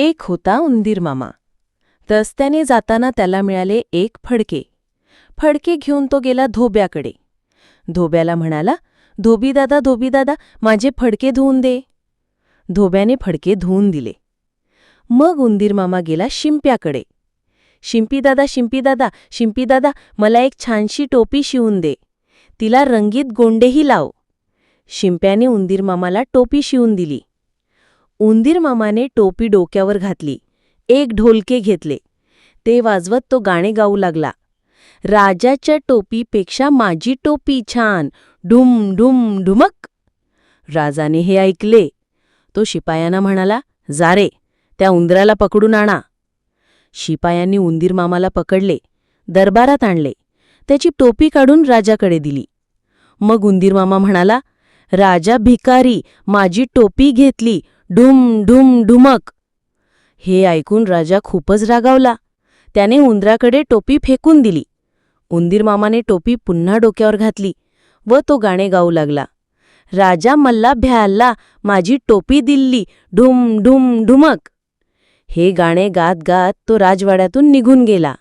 एक होता उंदीर मामा. रस्त्याने जाताना त्याला मिळाले एक फडके. फडके घेऊन तो गेला धोब्याकडे. धोब्याला म्हणाला धोबीदादा धोबीदादा माझे फडके धुवून दे. धोब्याने फडके धुवून दिले. मग उंदीर मामा गेला शिंप्याकडे. शिंपीदादा शिंपीदादा शिंपीदादा मला एक छानशी टोपी शिवून दे. तिला रंगीत गोंडेही लाव. शिंप्याने उंदीर मामाला टोपी शिवून दिली. उंदीर मामाने टोपी डोक्यावर घातली. एक ढोलके घेतले. ते वाजवत तो गाणे गाऊ लागला. राजाच्या टोपीपेक्षा माझी टोपी छान. ढुम ढुम ढुमक. राजाने हे ऐकले. तो शिपायांना म्हणाला जा रे त्या उंदराला पकडून आणा. शिपायांनी उंदीर मामाला पकडले. दरबारात आणले. त्याची टोपी काढून राजाकडे दिली. मग उंदीर मामा म्हणाला राजा भिकारी माझी टोपी घेतली. ढुम ढुम ढुमक हे ऐकून राजा खूपच रागावला. त्याने उंदराकडे टोपी फेकून दिली. उंदीर मामाने टोपी पुन्हा डोक्यावर घातली व तो गाणे गाऊ लागला. राजा मल्ला भ्याल्ला माझी टोपी दिल्ली ढुम ढुम ढुमक हे गाणे गात गात तो राजवाड्यातून निघून गेला.